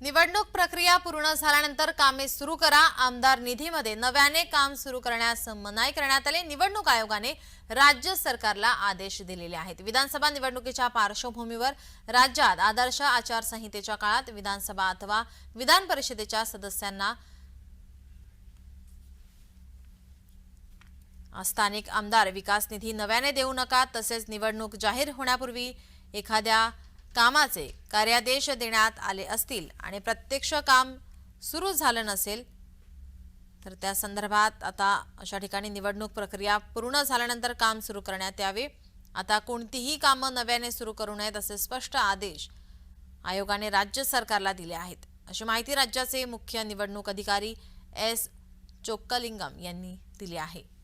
निवडणूक प्रक्रिया पूर्ण झाल्यानंतर कामे सुरू करा. आमदार निधीमध्ये नव्याने काम सुरू करण्यास मनाई करण्यात आले. निवडणूक आयोगाने राज्य सरकारला आदेश दिलेले आहेत. विधानसभा निवडणुकीच्या पार्श्वभूमीवर राज्यात आदर्श आचारसंहितेच्या काळात विधानसभा अथवा विधान परिषदेच्या सदस्यांना स्थानिक आमदार विकास निधी नव्याने देऊ नका. तसेच निवडणूक जाहीर होण्यापूर्वी एखाद्या कामाचे कार्यादेश देण्यात आले असतील आणि प्रत्यक्ष काम सुरू झालं नसेल तर त्या संदर्भात आता अशा ठिकाणी निवडणूक प्रक्रिया पूर्ण झाल्यानंतर काम सुरू करण्यात यावे. आता कोणतीही कामं नव्याने सुरू करू नयेत असे स्पष्ट आदेश आयोगाने राज्य सरकारला दिले आहेत. अशी माहिती राज्याचे मुख्य निवडणूक अधिकारी एस. चोक्कलिंगम यांनी दिली आहे.